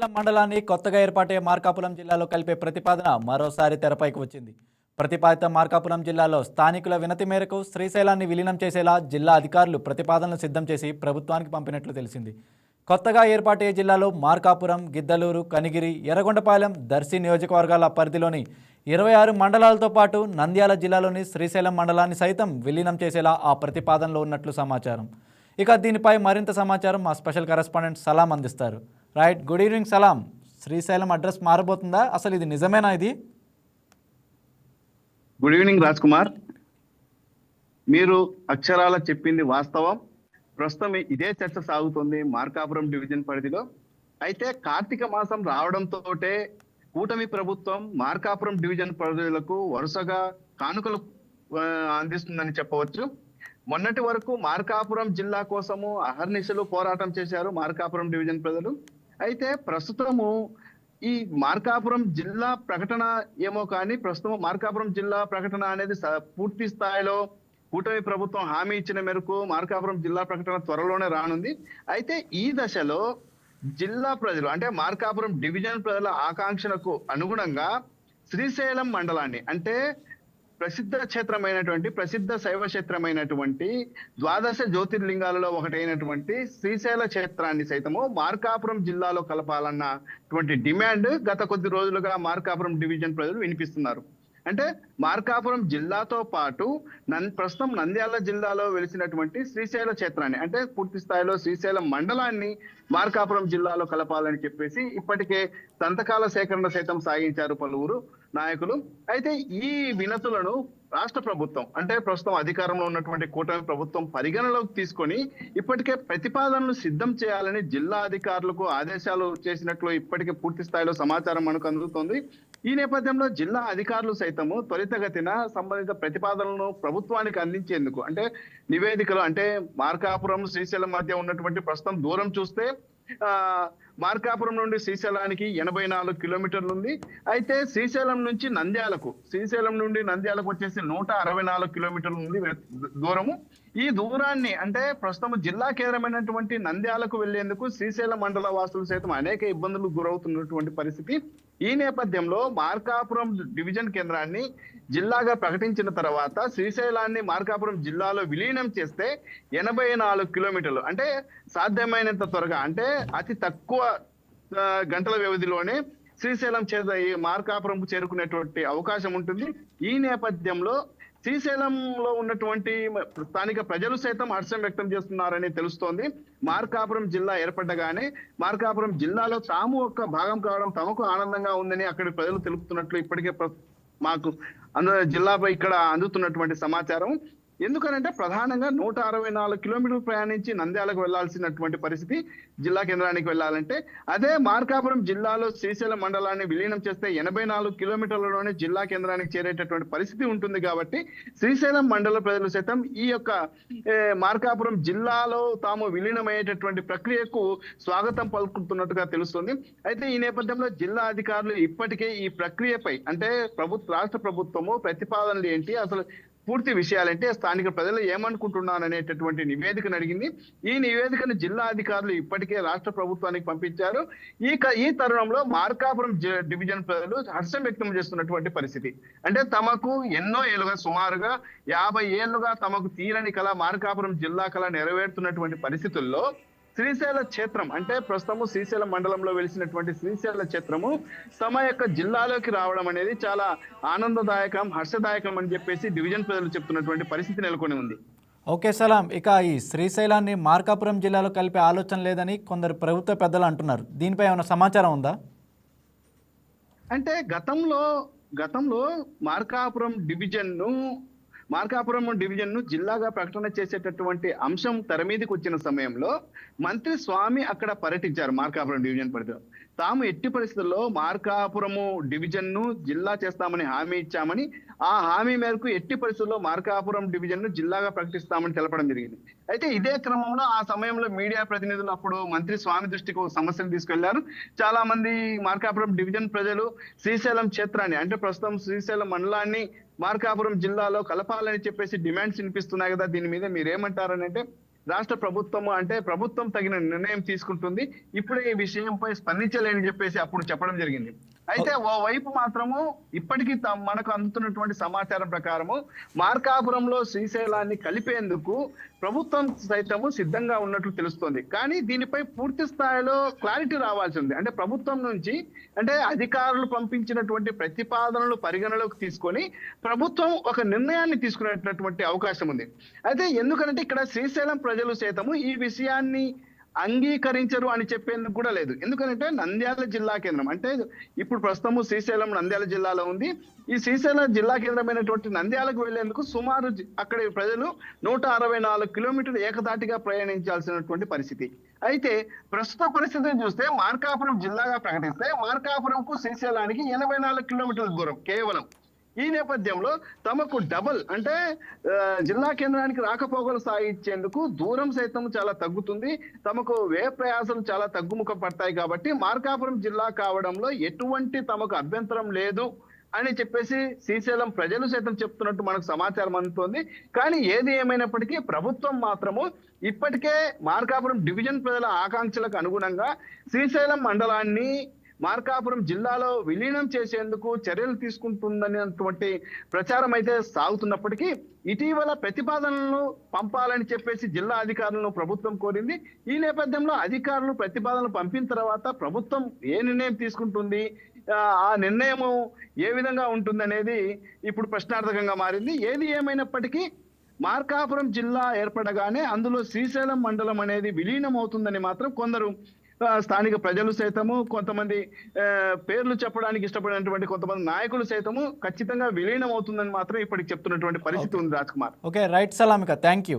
శ్రీశైలం మండలాన్ని కొత్తగా ఏర్పాటయ్యే మార్కాపురం జిల్లాలో కలిపే ప్రతిపాదన మరోసారి తెరపైకి వచ్చింది. ప్రతిపాదిత మార్కాపురం జిల్లాలో స్థానికుల వినతి మేరకు శ్రీశైలాన్ని విలీనం చేసేలా జిల్లా అధికారులు ప్రతిపాదనలు సిద్ధం చేసి ప్రభుత్వానికి పంపినట్లు తెలిసింది. కొత్తగా ఏర్పాటయ్యే జిల్లాలో మార్కాపురం గిద్దలూరు కనిగిరి ఎర్రగొండపాలెం దర్శి నియోజకవర్గాల పరిధిలోని ఇరవై ఆరు మండలాలతో పాటు నంద్యాల జిల్లాలోని శ్రీశైలం మండలాన్ని సైతం విలీనం చేసేలా ఆ ప్రతిపాదనలో ఉన్నట్లు సమాచారం. ఇక దీనిపై మరింత సమాచారం మా స్పెషల్ కరెస్పాండెంట్ సలాం అందిస్తారు. Right good evening Salam Srisailam address మారబోతుందా? అసలు ఇది నిజమేనా ఇది? గుడ్ ఈవినింగ్ రాజ్ కుమార్ మీరు అక్షరాల చెప్పింది వాస్తవం. ప్రస్తుతం ఇదే చర్చ సాగుతుంది మార్కాపురం డివిజన్ పరిధిలో. అయితే కార్తీక మాసం రావడంతో కూటమి ప్రభుత్వం మార్కాపురం డివిజన్ పరిధులకు వరుసగా కానుకలు అందిస్తుందని చెప్పవచ్చు. మొన్నటి వరకు మార్కాపురం జిల్లా కోసము అహర్నిశలు పోరాటం చేశారు మార్కాపురం డివిజన్ ప్రజలు. అయితే ప్రస్తుతము ఈ మార్కాపురం జిల్లా ప్రకటన ఏమో కానీ ప్రస్తుతం మార్కాపురం జిల్లా ప్రకటన అనేది పూర్తి స్థాయిలో కూటమి ప్రభుత్వం హామీ ఇచ్చిన మేరకు మార్కాపురం జిల్లా ప్రకటన త్వరలోనే రానుంది. అయితే ఈ దశలో జిల్లా ప్రజలు అంటే మార్కాపురం డివిజన్ ప్రజల ఆకాంక్షలకు అనుగుణంగా శ్రీశైలం మండలాన్ని అంటే ప్రసిద్ధ క్షేత్రమైనటువంటి ప్రసిద్ధ శైవ క్షేత్రమైనటువంటి ద్వాదశ జ్యోతిర్లింగాలలో ఒకటైనటువంటి శ్రీశైల క్షేత్రాన్ని సైతము మార్కాపురం జిల్లాలో కలపాలన్నటువంటి డిమాండ్ గత కొద్ది రోజులుగా మార్కాపురం డివిజన్ ప్రజలు వినిపిస్తున్నారు. అంటే మార్కాపురం జిల్లాతో పాటు నన్ ప్రస్తుతం నంద్యాల జిల్లాలో వెలిసినటువంటి శ్రీశైల క్షేత్రాన్ని అంటే పూర్తి స్థాయిలో శ్రీశైలం మండలాన్ని మార్కాపురం జిల్లాలో కలపాలని చెప్పేసి ఇప్పటికే సంతకాల సేకరణ సైతం సాగించారు పలువురు. నాయకులు. అయితే ఈ వినతులను రాష్ట్ర ప్రభుత్వం అంటే ప్రస్తుతం అధికారంలో ఉన్నటువంటి కూటమి ప్రభుత్వం పరిగణలోకి తీసుకొని ఇప్పటికే ప్రతిపాదనలు సిద్ధం చేయాలని జిల్లా అధికారులకు ఆదేశాలు చేసినట్లు ఇప్పటికే పూర్తి స్థాయిలో సమాచారం మనకు అందుతుంది. ఈ నేపథ్యంలో జిల్లా అధికారులు సైతము త్వరితగతిన సంబంధిత ప్రతిపాదనలను ప్రభుత్వానికి అందించేందుకు అంటే నివేదికలు అంటే మార్కాపురం శ్రీశైలం మధ్య ఉన్నటువంటి ప్రస్తుతం దూరం చూస్తే మార్కాపురం నుండి శ్రీశైలానికి ఎనభై నాలుగు కిలోమీటర్లు ఉంది. అయితే శ్రీశైలం నుంచి నంద్యాలకు శ్రీశైలం నుండి నంద్యాలకు వచ్చేసి నూట అరవై నాలుగు కిలోమీటర్లు ఉంది దూరము. ఈ దూరాన్ని అంటే ప్రస్తుతం జిల్లా కేంద్రమైనటువంటి నంద్యాలకు వెళ్ళేందుకు శ్రీశైలం మండల వాసులు సైతం అనేక ఇబ్బందులు గురవుతున్నటువంటి పరిస్థితి. ఈ నేపథ్యంలో మార్కాపురం డివిజన్ కేంద్రాన్ని జిల్లాగా ప్రకటించిన తర్వాత శ్రీశైలాన్ని మార్కాపురం జిల్లాలో విలీనం చేస్తే ఎనభై నాలుగు కిలోమీటర్లు అంటే సాధ్యమైనంత త్వరగా అంటే అతి తక్కువ గంటల వ్యవధిలోనే శ్రీశైలం చేత ఈ చేరుకునేటువంటి అవకాశం ఉంటుంది. ఈ నేపథ్యంలో శ్రీశైలంలో ఉన్నటువంటి స్థానిక ప్రజలు సైతం హర్షం వ్యక్తం చేస్తున్నారని తెలుస్తోంది. మార్కాపురం జిల్లా ఏర్పడ్డగానే మార్కాపురం జిల్లాలో తాము ఒక భాగం కావడం తమకు ఆనందంగా ఉందని అక్కడి ప్రజలు తెలుపుతున్నట్లు ఇప్పటికే ప్ర- మాకు అందు జిల్లాపై ఇక్కడ అందుతున్నటువంటి సమాచారం. ఎందుకనంటే ప్రధానంగా నూట అరవై నాలుగు కిలోమీటర్లు ప్రయాణించి నంద్యాలకు వెళ్ళాల్సినటువంటి పరిస్థితి జిల్లా కేంద్రానికి వెళ్ళాలంటే అదే మార్కాపురం జిల్లాలో శ్రీశైలం మండలాన్ని విలీనం చేస్తే ఎనభై నాలుగు కిలోమీటర్లలోనే జిల్లా కేంద్రానికి చేరేటటువంటి పరిస్థితి ఉంటుంది కాబట్టి శ్రీశైలం మండల ప్రజలు సైతం ఈ యొక్క మార్కాపురం జిల్లాలో తాము విలీనమయ్యేటటువంటి ప్రక్రియకు స్వాగతం పలుకుతున్నట్టుగా తెలుస్తుంది. అయితే ఈ నేపథ్యంలో జిల్లా అధికారులు ఇప్పటికే ఈ ప్రక్రియపై అంటే ప్రభుత్వ రాష్ట్ర ప్రభుత్వము ప్రతిపాదనలు ఏంటి? అసలు పూర్తి విషయాలంటే స్థానిక ప్రజలు ఏమనుకుంటున్నారు అనేటటువంటి నివేదికను అడిగింది. ఈ నివేదికను జిల్లా అధికారులు ఇప్పటికే రాష్ట్ర ప్రభుత్వానికి పంపించారు. ఈ ఈ తరుణంలో మార్కాపురం డివిజన్ ప్రజలు హర్షం వ్యక్తం చేస్తున్నటువంటి పరిస్థితి. అంటే తమకు ఎన్నో ఏళ్ళుగా సుమారుగా యాభై ఏళ్ళుగా తమకు తీరని కళ మార్కాపురం జిల్లా కళ నెరవేరుతున్నటువంటి పరిస్థితుల్లో శ్రీశైల క్షేత్రం అంటే ప్రస్తుతము శ్రీశైలం మండలంలో వెలిసినటువంటి శ్రీశైల క్షేత్రము తమ యొక్క జిల్లాలోకి రావడం అనేది చాలా ఆనందదాయకం హర్షదాయకం అని చెప్పేసి డివిజన్ ప్రజలు చెప్తున్నటువంటి పరిస్థితి నెలకొని ఉంది. ఓకే సలాం. ఇక ఈ శ్రీశైలాన్ని మార్కాపురం జిల్లాలో కలిపే ఆలోచన లేదని కొందరు ప్రభుత్వ పెద్దలు అంటున్నారు. దీనిపై ఏమైనా సమాచారం ఉందా? అంటే గతంలో గతంలో మార్కాపురం డివిజన్ను మార్కాపురం డివిజన్ను జిల్లాగా ప్రకటన చేసేటటువంటి అంశం తెర మీదకి వచ్చిన సమయంలో మంత్రి స్వామి అక్కడ పర్యటించారు మార్కాపురం డివిజన్ పరిధిలో. తాము ఎట్టి పరిస్థితుల్లో మార్కాపురము డివిజన్ను జిల్లా చేస్తామని హామీ ఇచ్చామని ఆ హామీ మేరకు ఎట్టి పరిస్థితుల్లో మార్కాపురం డివిజన్ను జిల్లాగా ప్రకటిస్తామని తెలపడం జరిగింది. అయితే ఇదే క్రమంలో ఆ సమయంలో మీడియా ప్రతినిధులు అప్పుడు మంత్రి స్వామి దృష్టికి ఒక సమస్యను తీసుకెళ్ళారు. చాలా మంది మార్కాపురం డివిజన్ ప్రజలు శ్రీశైలం క్షేత్రాన్ని అంటే ప్రస్తుతం శ్రీశైలం మండలాన్ని మార్కాపురం జిల్లాలో కలపాలని చెప్పేసి డిమాండ్స్ వినిపిస్తున్నాయి కదా దీని మీద మీరేమంటారని అంటే రాష్ట్ర ప్రభుత్వం అంటే ప్రభుత్వం తగిన నిర్ణయం తీసుకుంటుంది. ఇప్పుడు ఈ విషయంపై స్పందించలేని చెప్పేసి అప్పుడు చెప్పడం జరిగింది. అయితే ఓ వైపు మాత్రము ఇప్పటికీ మనకు అందుతున్నటువంటి సమాచారం ప్రకారము మార్కాపురంలో శ్రీశైలాన్ని కలిపేందుకు ప్రభుత్వం సైతము సిద్ధంగా ఉన్నట్లు తెలుస్తోంది. కానీ దీనిపై పూర్తి స్థాయిలో క్లారిటీ రావాల్సి ఉంది. అంటే ప్రభుత్వం నుంచి అంటే అధికారులు పంపించినటువంటి ప్రతిపాదనలు పరిగణలోకి తీసుకొని ప్రభుత్వం ఒక నిర్ణయాన్ని తీసుకునేటటువంటి అవకాశం ఉంది. అయితే ఎందుకంటే ఇక్కడ శ్రీశైలం ప్రజలు సైతము ఈ విషయాన్ని అంగీకరించరు అని చెప్పేందుకు కూడా లేదు. ఎందుకంటే నంద్యాల జిల్లా కేంద్రం అంటే ఇప్పుడు ప్రస్తుతము శ్రీశైలం నంద్యాల జిల్లాలో ఉంది. ఈ శ్రీశైలం జిల్లా కేంద్రమైనటువంటి నంద్యాలకు వెళ్ళేందుకు సుమారు అక్కడ ప్రజలు నూట అరవై నాలుగు కిలోమీటర్లు ఏకదాటిగా ప్రయాణించాల్సినటువంటి పరిస్థితి. అయితే ప్రస్తుత పరిస్థితిని చూస్తే మార్కాపురం జిల్లాగా ప్రకటిస్తే మార్కాపురంకు శ్రీశైలానికి ఎనభై నాలుగు కిలోమీటర్ల దూరం కేవలం. ఈ నేపథ్యంలో తమకు డబల్ అంటే జిల్లా కేంద్రానికి రాకపోకలు సాగించేందుకు దూరం సైతం చాలా తగ్గుతుంది. తమకు వ్యయ ప్రయాసాలు చాలా తగ్గుముఖం పడతాయి కాబట్టి మార్కాపురం జిల్లా కావడంలో ఎటువంటి తమకు అభ్యంతరం లేదు అని చెప్పేసి శ్రీశైలం ప్రజలు సైతం చెప్తున్నట్టు మనకు సమాచారం అందుతోంది. కానీ ఏది ఏమైనప్పటికీ ప్రభుత్వం మాత్రము ఇప్పటికే మార్కాపురం డివిజన్ ప్రజల ఆకాంక్షలకు అనుగుణంగా శ్రీశైలం మండలాన్ని మార్కాపురం జిల్లాలో విలీనం చేసేందుకు చర్యలు తీసుకుంటుందనేటువంటి ప్రచారం అయితే సాగుతున్నప్పటికీ ఇటీవల ప్రతిపాదనలను పంపాలని చెప్పేసి జిల్లా అధికారులను ప్రభుత్వం కోరింది. ఈ నేపథ్యంలో అధికారులు ప్రతిపాదనలు పంపిన తర్వాత ప్రభుత్వం ఏ నిర్ణయం తీసుకుంటుంది? ఆ, నిర్ణయం నిర్ణయము ఏ విధంగా ఉంటుందనేది ఇప్పుడు ప్రశ్నార్థకంగా మారింది. ఏది ఏమైనప్పటికీ మార్కాపురం జిల్లా ఏర్పడగానే అందులో శ్రీశైలం మండలం అనేది విలీనం అవుతుందని మాత్రం కొందరు స్థానిక ప్రజలు సైతము కొంతమంది పేర్లు చెప్పడానికి ఇష్టపడినటువంటి కొంతమంది నాయకులు సైతము ఖచ్చితంగా విలీనం అవుతుందని మాత్రం ఇప్పటికి చెప్తున్నటువంటి పరిస్థితి ఉంది Raj Kumar. Okay right సలామిక. Thank you